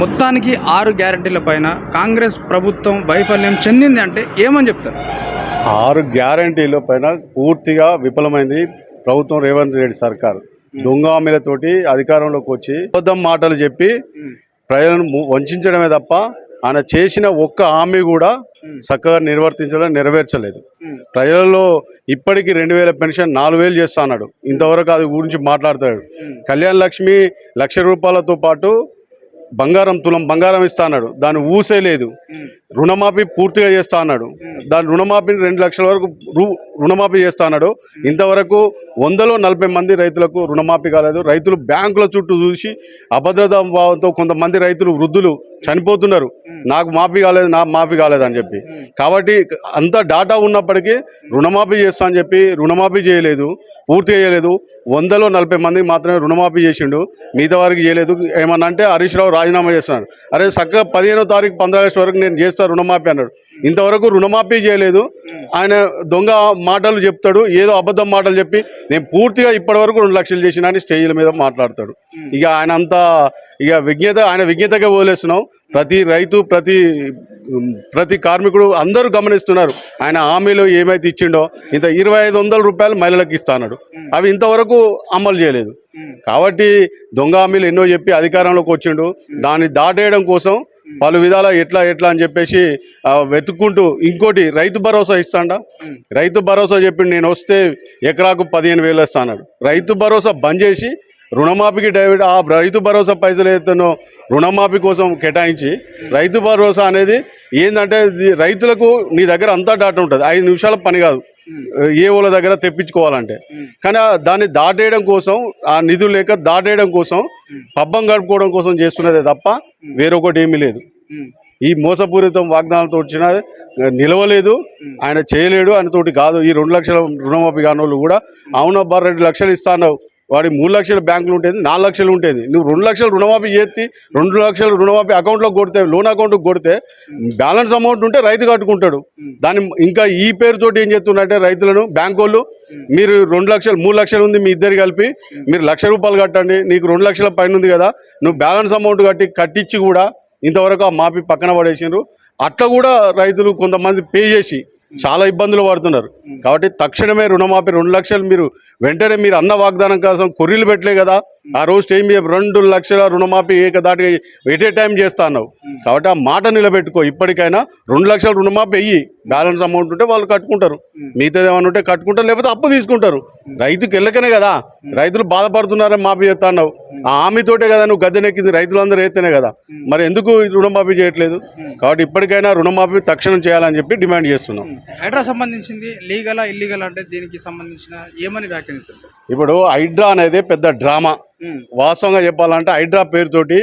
మొత్తానికి ఆరు గ్యారంటీల పైన కాంగ్రెస్ ప్రభుత్వం వైఫల్యం చెందింది అంటే ఏమని చెప్తారు? ఆరు గ్యారంటీల పైన పూర్తిగా విఫలమైంది ప్రభుత్వం రేవంత్ రెడ్డి సర్కార్. దొంగ హామీలతోటి అధికారంలోకి వచ్చి అబద్ధం మాటలు చెప్పి ప్రజలను వంచడమే తప్ప ఆయన చేసిన ఒక్క హామీ కూడా చక్కగా నిర్వర్తించడం నెరవేర్చలేదు. ప్రజలలో ఇప్పటికీ రెండు వేల పెన్షన్ నాలుగు వేలు చేస్తా అన్నాడు. ఇంతవరకు అది గురించి మాట్లాడతాడు. కళ్యాణ లక్ష్మి లక్ష రూపాయలతో పాటు బంగారం తులం బంగారం ఇస్తా అన్నాడు. దాన్ని ఊసే లేదు. రుణమాఫీ పూర్తిగా చేస్తా అన్నాడు. దాని రుణమాఫీని రెండు లక్షల వరకు రు- రుణమాఫీ చేస్తా అన్నాడు. ఇంతవరకు వందలో నలభై మంది రైతులకు రుణమాఫీ కాలేదు. రైతులు బ్యాంకుల చుట్టూ చూసి అభద్రతా భావంతో కొంతమంది రైతులు వృద్ధులు చనిపోతున్నారు. నాకు మాఫీ కాలేదు నా మాఫీ కాలేదు అని చెప్పి. కాబట్టి అంత డాటా ఉన్నప్పటికీ రుణమాఫీ చేస్తా అని చెప్పి రుణమాఫీ చేయలేదు పూర్తి చేయలేదు. వందలో నలభై మందికి మాత్రమే రుణమాఫీ చేసిండు. మిగతా వారికి చేయలేదు. ఏమన్నా అంటే హరీష్ రావు రాజీనామా చేస్తున్నాడు అరే చక్కగా పదిహేనో తారీఖు పంద్రా ఆగస్టు వరకు నేను చేస్తా రుణమాఫీ అన్నాడు. ఇంతవరకు రుణమాఫీ చేయలేదు. ఆయన దొంగ మాటలు చెప్తాడు ఏదో అబద్ధం మాటలు చెప్పి నేను పూర్తిగా ఇప్పటి వరకు రెండు లక్షలు చేసిన అని స్టేజ్ల మీద మాట్లాడతాడు. ఇక ఆయన అంతా ఇక విజ్ఞత ఆయన విజ్ఞతగా వదిలేస్తున్నాం ప్రతి రైతు ప్రతి ప్రతి కార్మికుడు అందరూ గమనిస్తున్నారు. ఆయన హామీలు ఏమైతే ఇచ్చిండో ఇంత ఇరవై ఐదు వందల రూపాయలు మహిళలకు ఇస్తాడు అవి ఇంతవరకు అమలు చేయలేదు. కాబట్టి దొంగ హామీలు ఎన్నో చెప్పి అధికారంలోకి వచ్చిండు. దాన్ని దాటేయడం కోసం పలు విధాల ఎట్లా ఎట్లా అని చెప్పేసి వెతుక్కుంటూ ఇంకోటి రైతు భరోసా ఇస్తాడా? రైతు భరోసా చెప్పిండు నేను వస్తే ఎకరాకు పదిహేను వేలు ఇస్తాడు రైతు భరోసా బంద్ చేసి రుణమాఫీకి డైవర్ట్ ఆ రైతు భరోసా పైసలు ఏదైతేనో రుణమాఫీ కోసం కేటాయించి రైతు భరోసా అనేది ఏంటంటే రైతులకు నీ దగ్గర అంతా డాటా ఉంటుంది. ఐదు నిమిషాల పని కాదు. ఏ వాళ్ళ దగ్గర తెప్పించుకోవాలంటే. కానీ దాన్ని దాటేయడం కోసం ఆ నిధులు లేక దాటేయడం కోసం పబ్బం గడుపుకోవడం కోసం చేస్తున్నదే తప్ప వేరొకటి ఏమీ లేదు. ఈ మోసపూరితం వాగ్దానంతో వచ్చిన నిలవలేదు ఆయన చేయలేడు ఆయనతోటి కాదు. ఈ రెండు లక్షల రుణమాఫీ కానోళ్ళు కూడా అవునబ్బా రెండు లక్షలు ఇస్తాను వాడి మూడు లక్షల బ్యాంకులు ఉంటుంది నాలుగు లక్షలు ఉంటుంది నువ్వు రెండు లక్షలు రుణమాఫీ చేసి రెండు లక్షలు రుణమాఫీ అకౌంట్లో కొడితే లోన్ అకౌంట్కి కొడితే బ్యాలెన్స్ అమౌంట్ ఉంటే రైతు కట్టుకుంటాడు. దాన్ని ఇంకా ఈ పేరుతోటి ఏం చేస్తున్నట్టే రైతులను బ్యాంక్ వాళ్ళు మీరు రెండు లక్షలు మూడు లక్షలు ఉంది మీ ఇద్దరు కలిపి మీరు లక్ష రూపాయలు కట్టండి నీకు రెండు లక్షల పైన ఉంది కదా నువ్వు బ్యాలెన్స్ అమౌంట్ కట్టి కట్టించి కూడా ఇంతవరకు ఆ మాపి పక్కన పడేసిండ్రు. అట్లా కూడా రైతులు కొంతమంది పే చేసి చాలా ఇబ్బందులు పడుతున్నారు. కాబట్టి తక్షణమే రుణమాఫీ రెండు లక్షలు మీరు వెంటనే మీరు అన్న వాగ్దానం కోసం కొర్రీలు పెట్టలే కదా. ఆ రోజు టైం రెండు లక్షల రుణమాఫీ ఏకదాటిగా ఎట్ ఏ టైం చేస్తా అన్నావు. కాబట్టి ఆ మాట నిలబెట్టుకో. ఇప్పటికైనా రెండు లక్షల రుణమాఫీ వెయ్యి. బ్యాలెన్స్ అమౌంట్ ఉంటే వాళ్ళు కట్టుకుంటారు. మిగతాది ఏమైనా ఉంటే కట్టుకుంటారు. లేకపోతే అప్పు తీసుకుంటారు. రైతుకి వెళ్ళకనే కదా. రైతులు బాధపడుతున్నారని మాఫీ చేస్తా అన్నావు. ఆ హామీతోటే కదా నువ్వు గద్దెనెక్కింది రైతులందరూ అయితేనే కదా. మరి ఎందుకు రుణమాఫీ చేయట్లేదు? కాబట్టి ఇప్పటికైనా రుణమాఫీ తక్షణం చేయాలని చెప్పి డిమాండ్ చేస్తున్నాం. హైడ్రా సంబంధించింది లీగలా ఇల్లీగల్ అంటే దీనికి సంబంధించిన ఏమని వ్యాఖ్యానిస్తారు సార్? ఇప్పుడు హైడ్రా అనేది పెద్ద డ్రామా. వాస్తవంగా చెప్పాలంటే హైడ్రా పేరుతోటి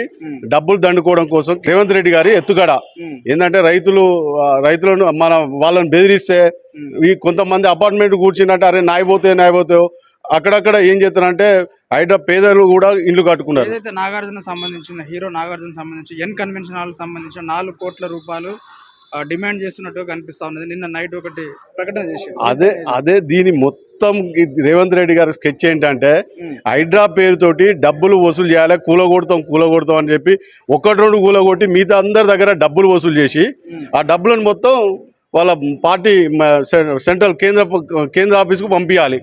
డబ్బులు దండుకోవడం కోసం రేవంత్ రెడ్డి గారి ఎత్తుగడ. ఏంటంటే రైతులు రైతులను మన వాళ్ళని బెదిరిస్తే ఈ కొంతమంది అపార్ట్మెంట్ కూర్చున్నట్టు అరే నాయపోతే నాయపోతే అక్కడక్కడ ఏం చేస్తారంటే హైడ్రా పేదలు కూడా ఇల్లు కట్టుకున్నారు. ఏదైతే నాగార్జున సంబంధించిన హీరో నాగార్జున సంబంధించి ఎన్ కన్వెన్షన్ హాల్ సంబంధించిన నాలుగు కోట్ల రూపాయలు డిమాండ్ చేస్తున్నట్టుగా కనిపిస్తా ఉన్నది. నిన్న నైట్ ఒకటి ప్రకటన చేసి అదే అదే దీని మొత్తం రేవంత్ రెడ్డి గారి స్కెచ్ ఏంటంటే హైడ్రా పేరుతోటి డబ్బులు వసూలు చేయాలి కూలగొడతాం కూలగొడతాం అని చెప్పి ఒకటి రెండు కూలగొట్టి మిగతా అందరి దగ్గర డబ్బులు వసూలు చేసి ఆ డబ్బులను మొత్తం వాళ్ళ పార్టీ సెంట్రల్ కేంద్ర కేంద్ర ఆఫీస్కు పంపించాలి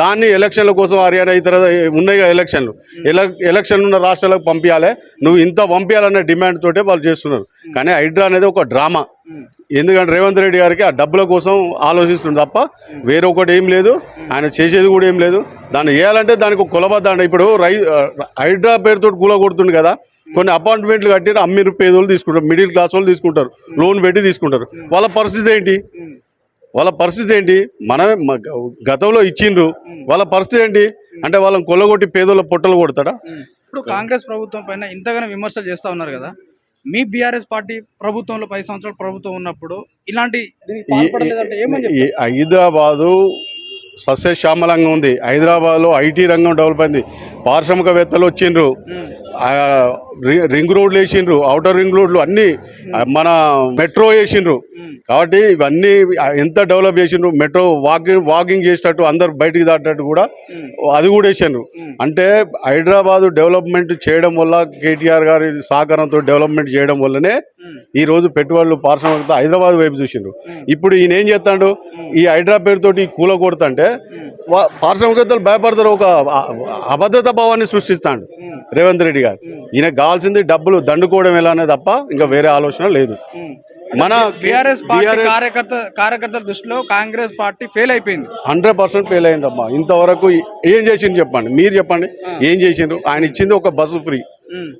దాన్ని ఎలక్షన్ల కోసం హర్యానా ఇతర ఉన్నాయి కదా ఎలక్షన్లు. ఎల ఎలక్షన్లు ఉన్న రాష్ట్రాలకు పంపించాలి నువ్వు ఇంత పంపించాలనే డిమాండ్ తోటే వాళ్ళు చేస్తున్నారు. కానీ హైడ్రా అనేది ఒక డ్రామా. ఎందుకంటే రేవంత్ రెడ్డి గారికి ఆ డబ్బుల కోసం ఆలోచిస్తుంది తప్ప వేరొకటి ఏం లేదు. ఆయన చేసేది కూడా ఏం లేదు. దాన్ని చేయాలంటే దానికి ఒక ఇప్పుడు రై హైడ్రా పేరుతో కూల కొడుతుంది కదా కొన్ని అపార్ట్మెంట్లు కట్టి అమ్మిరు పేదోళ్ళు తీసుకుంటారు మిడిల్ క్లాస్ వాళ్ళు తీసుకుంటారు లోన్ పెట్టి తీసుకుంటారు. వాళ్ళ పరిస్థితి ఏంటి? వాళ్ళ పరిస్థితి ఏంటి? మనమే గతంలో ఇచ్చిండ్రు. వాళ్ళ పరిస్థితి ఏంటి? అంటే వాళ్ళని కొల్లగొట్టి పేదోళ్ళ పొట్టలు కొడతాడా? ఇప్పుడు కాంగ్రెస్ ప్రభుత్వం పైన ఇంతగానో విమర్శలు చేస్తా ఉన్నారు కదా. మీ బీఆర్ఎస్ పార్టీ ప్రభుత్వంలో పది సంవత్సరాల ప్రభుత్వం ఉన్నప్పుడు ఇలాంటి హైదరాబాదు సస్యశ్యామలంగా ఉంది. హైదరాబాద్లో ఐటీ రంగం డెవలప్ అయింది. పారిశ్రామికవేత్తలు వచ్చిండ్రు. రింగ్ రోడ్లు వేసిండ్రు అవుటర్ రింగ్ రోడ్లు అన్నీ మన మెట్రో వేసిండ్రు. కాబట్టి ఇవన్నీ ఎంత డెవలప్ చేసిండ్రు మెట్రో వాకింగ్ వాకింగ్ చేసేటట్టు అందరు బయటికి దాటట్టు కూడా అది కూడా వేసిండ్రు. అంటే హైదరాబాద్ డెవలప్మెంట్ చేయడం వల్ల కేటీఆర్ గారి సహకారంతో డెవలప్మెంట్ చేయడం వల్లనే ఈ రోజు పెట్టుబడులు పారిశ్రామికత హైదరాబాద్ వైపు చూసిండ్రు. ఇప్పుడు ఈయన ఏం చేస్తాడు ఈ హైదరాబాద్ పేరుతోటి కూల కొడుతుంటే వా- భయపడతారు ఒక అ- అభద్రతా భావాన్ని సృష్టిస్తాడు. రేవంత్ రెడ్డి గారు. ఈయన కావాల్సింది డబ్బులు దండుకోవడం ఎలానే తప్ప ఇంకా వేరే ఆలోచన లేదు. మన బీఆర్ఎస్ కార్యకర్త కార్యకర్తల దృష్టిలో కాంగ్రెస్ పార్టీ ఫెయిల్ అయిపోయింది. హండ్రెడ్ పర్సెంట్ ఫెయిల్ అయిందమ్మా. ఇంతవరకు ఏం చేసిండు చెప్పండి. మీరు చెప్పండి. ఏం చేసిండ్రు? ఆయన ఇచ్చింది ఒక బస్సు ఫ్రీ.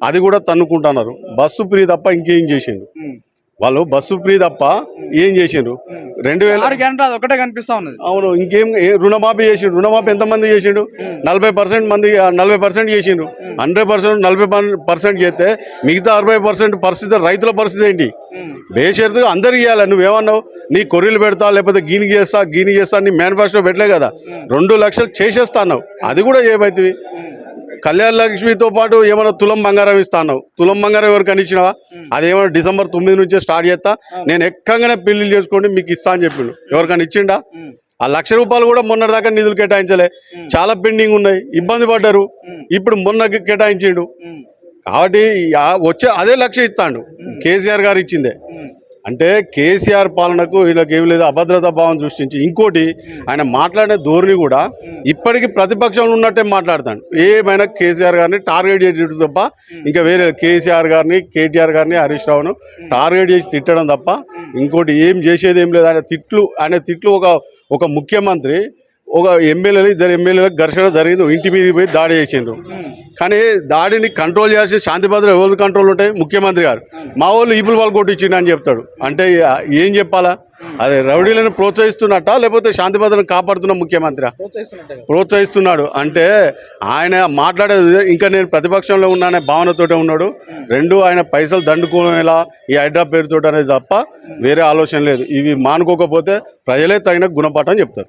అది కూడా తన్నుకుంటున్నారు. బస్సు ఫ్రీ తప్ప ఇంకేం చేసిండు. వాళ్ళు బస్సు ఫ్రీ తప్ప ఏం చేసిండ్రు? రెండు వేల ఒకటే కనిపిస్తా ఉన్నది. అవును ఇంకేం రుణమాఫీ చేసిండు రుణమాఫీ ఎంతమంది చేసిండు నలభై పర్సెంట్ మంది నలభై పర్సెంట్ చేసిండు హండ్రెడ్ పర్సెంట్ నలభై పర్సెంట్ చేస్తే మిగతా అరవై పర్సెంట్ పరిస్థితి రైతుల పరిస్థితి ఏంటి? బేషరతుగా అందరికి ఇవ్వాలి నువ్వేమన్నావు? నీ కొర్రీలు పెడతా లేకపోతే గీని చేస్తా గీని చేస్తా నీ మేనిఫెస్టో పెట్టలే కదా. రెండు లక్షలు చేసేస్తా అన్నావు. అది కూడా ఏమైతుంది కళ్యాణ లక్ష్మితో పాటు ఏమైనా తులం బంగారం ఇస్తా అన్నావు తులం బంగారం ఎవరికైనా ఇచ్చినావా? అదేమన్నా డిసెంబర్ తొమ్మిది నుంచే స్టార్ట్ చేస్తా. నేను ఎక్కగానే పెళ్ళి చేసుకోండి మీకు ఇస్తా అని చెప్పిండు. ఎవరికైనా ఇచ్చిండా? ఆ లక్ష రూపాయలు కూడా మొన్నటిదాకా నిధులు కేటాయించలే. చాలా పెండింగ్ ఉన్నాయి. ఇబ్బంది పడ్డారు. ఇప్పుడు మొన్న కేటాయించిండు. కాబట్టి వచ్చే అదే లక్ష ఇస్తాడు. కేసీఆర్ గారు ఇచ్చిందే. అంటే కేసీఆర్ పాలనకు వీళ్ళకి ఏం లేదు అభద్రతా భావం సృష్టించి. ఇంకోటి ఆయన మాట్లాడే ధోరణి కూడా ఇప్పటికీ ప్రతిపక్షంలో ఉన్నట్టే మాట్లాడతాడు. ఏమైనా కేసీఆర్ గారిని టార్గెట్ చేసేది తప్ప ఇంకా వేరే కేసీఆర్ గారిని కేటీఆర్ గారిని హరీష్ రావును టార్గెట్ చేసి తిట్టడం తప్ప ఇంకోటి ఏం చేసేది ఏం లేదు. ఆయన తిట్లు ఆయన తిట్లు ఒక ఒక ముఖ్యమంత్రి ఒక ఎమ్మెల్యేలు ఇద్దరు ఎమ్మెల్యేలకు ఘర్షణ జరిగింది. ఇంటి మీద పోయి దాడి చేసిండ్రు. కానీ దాడిని కంట్రోల్ చేసి శాంతి భద్రత ఎవరు కంట్రోల్ ఉంటాయి? ముఖ్యమంత్రి గారు. మా వాళ్ళు ఈపుల్ వాళ్ళు కొట్టించిండు అని చెప్తాడు. అంటే ఏం చెప్పాలా? అదే రౌడీలను ప్రోత్సహిస్తున్నట్ట లేకపోతే శాంతి భద్రతను కాపాడుతున్న ముఖ్యమంత్రి. ప్రోత్సహిస్తున్నాడు. అంటే ఆయన మాట్లాడేది ఇంకా నేను ప్రతిపక్షంలో ఉన్నానే భావనతోటే ఉన్నాడు. రెండు ఆయన పైసలు దండుకోనేలా ఈ హైడ్రా పేరుతో అనేది తప్ప వేరే ఆలోచన లేదు. ఇవి మానుకోకపోతే ప్రజలే తగిన గుణపాఠం చెప్తారు.